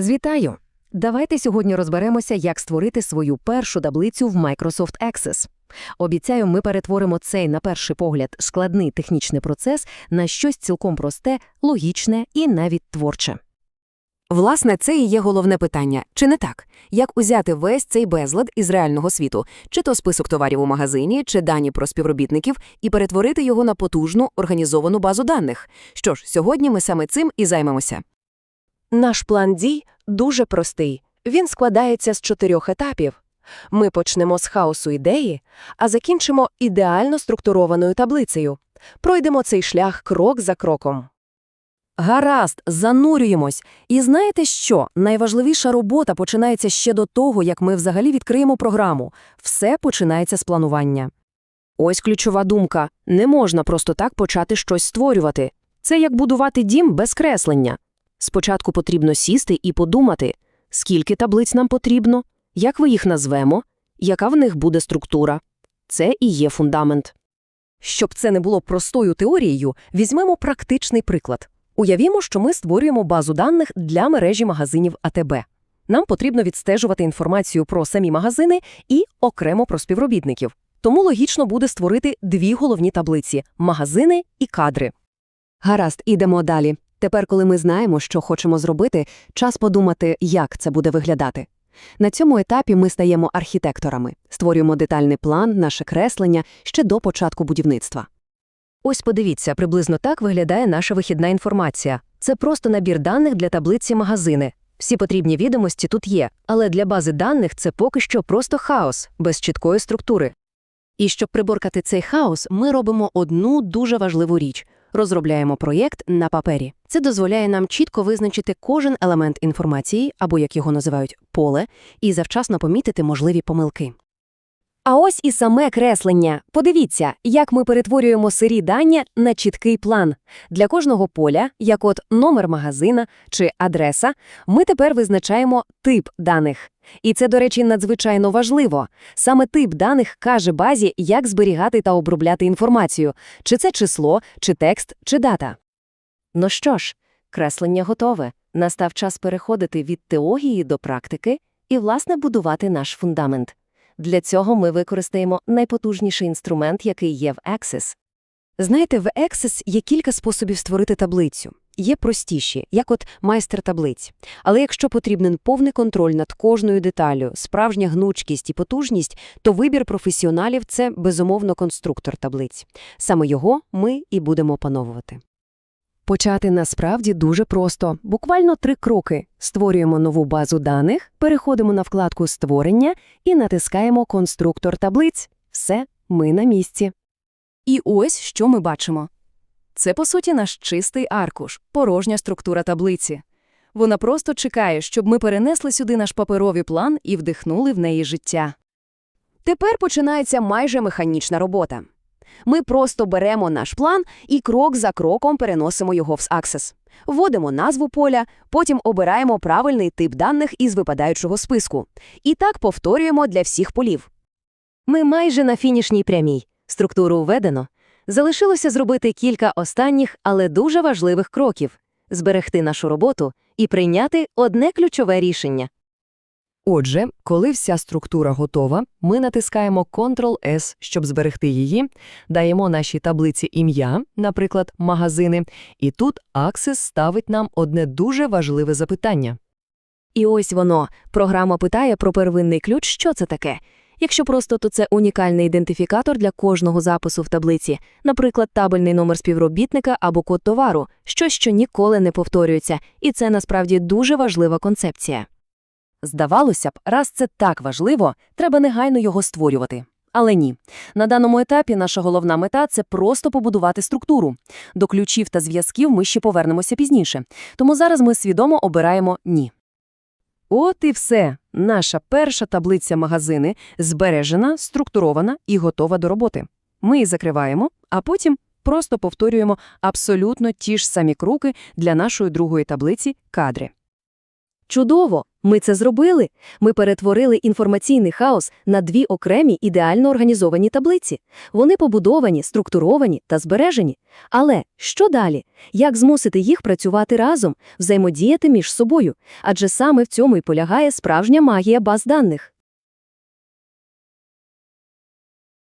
Звітаю! Давайте сьогодні розберемося, як створити свою першу таблицю в Microsoft Access. Обіцяю, ми перетворимо цей, на перший погляд, складний технічний процес на щось цілком просте, логічне і навіть творче. Власне, це і є головне питання. Чи не так? Як узяти весь цей безлад із реального світу, чи то список товарів у магазині, чи дані про співробітників, і перетворити його на потужну, організовану базу даних? Що ж, сьогодні ми саме цим і займемося. Наш план дій дуже простий. Він складається з чотирьох етапів. Ми почнемо з хаосу ідеї, а закінчимо ідеально структурованою таблицею. Пройдемо цей шлях крок за кроком. Гаразд, занурюємось. І знаєте що? Найважливіша робота починається ще до того, як ми взагалі відкриємо програму. Все починається з планування. Ось ключова думка. Не можна просто так почати щось створювати. Це як будувати дім без креслення. Спочатку потрібно сісти і подумати, скільки таблиць нам потрібно, як ви їх назвемо, яка в них буде структура. Це і є фундамент. Щоб це не було простою теорією, візьмемо практичний приклад. Уявімо, що ми створюємо базу даних для мережі магазинів АТБ. Нам потрібно відстежувати інформацію про самі магазини і окремо про співробітників. Тому логічно буде створити дві головні таблиці – магазини і кадри. Гаразд, ідемо далі. Тепер, коли ми знаємо, що хочемо зробити, час подумати, як це буде виглядати. На цьому етапі ми стаємо архітекторами, створюємо детальний план, наше креслення ще до початку будівництва. Ось подивіться, приблизно так виглядає наша вихідна інформація. Це просто набір даних для таблиці магазини. Всі потрібні відомості тут є, але для бази даних це поки що просто хаос, без чіткої структури. І щоб приборкати цей хаос, ми робимо одну дуже важливу річ – розробляємо проєкт на папері. Це дозволяє нам чітко визначити кожен елемент інформації, або, як його називають, поле, і завчасно помітити можливі помилки. А ось і саме креслення. Подивіться, як ми перетворюємо сирі дані на чіткий план. Для кожного поля, як от номер магазина чи адреса, ми тепер визначаємо тип даних. І це, до речі, надзвичайно важливо. Саме тип даних каже базі, як зберігати та обробляти інформацію, чи це число, чи текст, чи дата. Ну що ж, креслення готове. Настав час переходити від теорії до практики і, власне, будувати наш фундамент. Для цього ми використаємо найпотужніший інструмент, який є в Access. Знаєте, в Access є кілька способів створити таблицю. Є простіші, як от майстер таблиць. Але якщо потрібен повний контроль над кожною деталю, справжня гнучкість і потужність, то вибір професіоналів – це, безумовно, конструктор таблиць. Саме його ми і будемо опановувати. Почати насправді дуже просто. Буквально три кроки. Створюємо нову базу даних, переходимо на вкладку «Створення» і натискаємо «Конструктор таблиць». Все, ми на місці. І ось що ми бачимо. Це, по суті, наш чистий аркуш, порожня структура таблиці. Вона просто чекає, щоб ми перенесли сюди наш паперовий план і вдихнули в неї життя. Тепер починається майже механічна робота. Ми просто беремо наш план і крок за кроком переносимо його в Access. Вводимо назву поля, потім обираємо правильний тип даних із випадаючого списку. І так повторюємо для всіх полів. Ми майже на фінішній прямій. Структуру введено. Залишилося зробити кілька останніх, але дуже важливих кроків – зберегти нашу роботу і прийняти одне ключове рішення. Отже, коли вся структура готова, ми натискаємо Ctrl-S, щоб зберегти її, даємо нашій таблиці ім'я, наприклад, магазини, і тут Access ставить нам одне дуже важливе запитання. І ось воно. Програма питає про первинний ключ, що це таке. Якщо просто, то це унікальний ідентифікатор для кожного запису в таблиці, наприклад, табельний номер співробітника або код товару, щось, що ніколи не повторюється, і це насправді дуже важлива концепція. Здавалося б, раз це так важливо, треба негайно його створювати. Але ні. На даному етапі наша головна мета це просто побудувати структуру. До ключів та зв'язків ми ще повернемося пізніше. Тому зараз ми свідомо обираємо ні. От і все. Наша перша таблиця магазини збережена, структурована і готова до роботи. Ми її закриваємо, а потім просто повторюємо абсолютно ті ж самі кроки для нашої другої таблиці кадри. Чудово! Ми це зробили. Ми перетворили інформаційний хаос на дві окремі ідеально організовані таблиці. Вони побудовані, структуровані та збережені. Але що далі? Як змусити їх працювати разом, взаємодіяти між собою? Адже саме в цьому і полягає справжня магія баз даних.